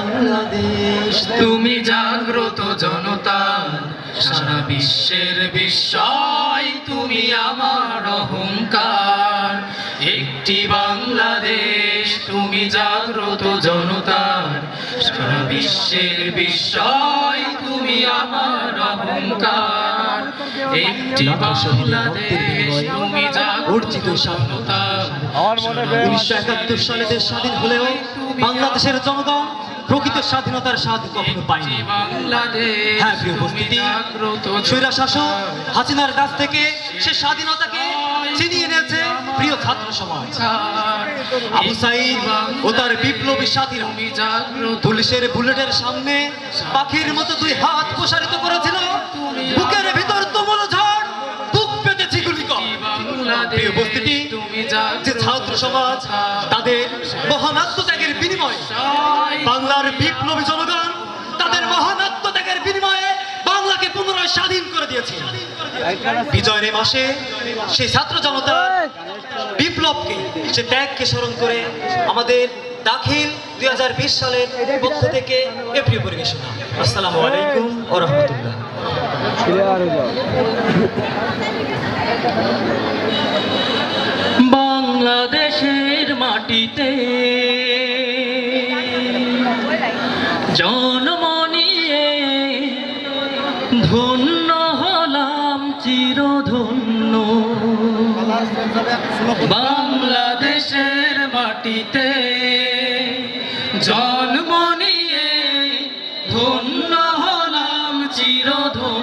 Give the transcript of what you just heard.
বাংলাদেশ তুমি জাগ্রত জনতা সারা বিশ্বের বিস্ময় তুমি আমার অহংকার একটি বাংলাদেশ তুমি জাগ্রত জনতার সারা বিশ্বের বিস্ময় তুমি আমার অহংকার একটি বাংলাদেশ তুমি অর্জিত জাগ্রত স্বাধীনতা। উনিশশো একাত্তর সালে দেশ স্বাধীন হলেও বাংলাদেশের জনগণ প্রকৃত স্বাধীনতার স্বাদ কখনো পায়নি হ্যাঁ প্রিয় উপস্থিতি স্বৈরা শাসক হাসিনার কাছ থেকে সে স্বাধীনতাকে ছিনিয়ে নিয়েছে প্রিয় ছাত্র সমাজ। আবু সাইদ ও তার বিপ্লবী সাথীরা পুলিশের বুলেটের সামনে পাখির মতো দুই হাত প্রসারিত করেছিল। বুকের ভিতর তুমুল ঝড়, বুক পেতেছি গুলিকর প্রিয় উপস্থিতি, যে ছাত্র সমাজ তাদের মহান আত্মত্যাগের বিনিময়ে বাংলার বিপ্লবী জনগণ তাদের মহান আত্মত্যাগের বিনিময়ে বাংলাকে পুনরায় স্বাধীন করে দিয়েছে। বিজয়ের মাসে সেই ছাত্র জনতা বিপ্লবকে, সে ত্যাগকে স্মরণ করে আমাদের দাখিল দুই হাজার বিশ সালের পক্ষ থেকে এ প্রিয় পরিবেশনা। আসসালামু আলাইকুম ও রহমতুল্লাহ। বাংলাদেশের মাটিতে জন্ম ধন্য হলাম চিরধন্য। বাংলাদেশের মাটিতে জন্ম নিয়ে ধন্য হলাম চিরধন্য।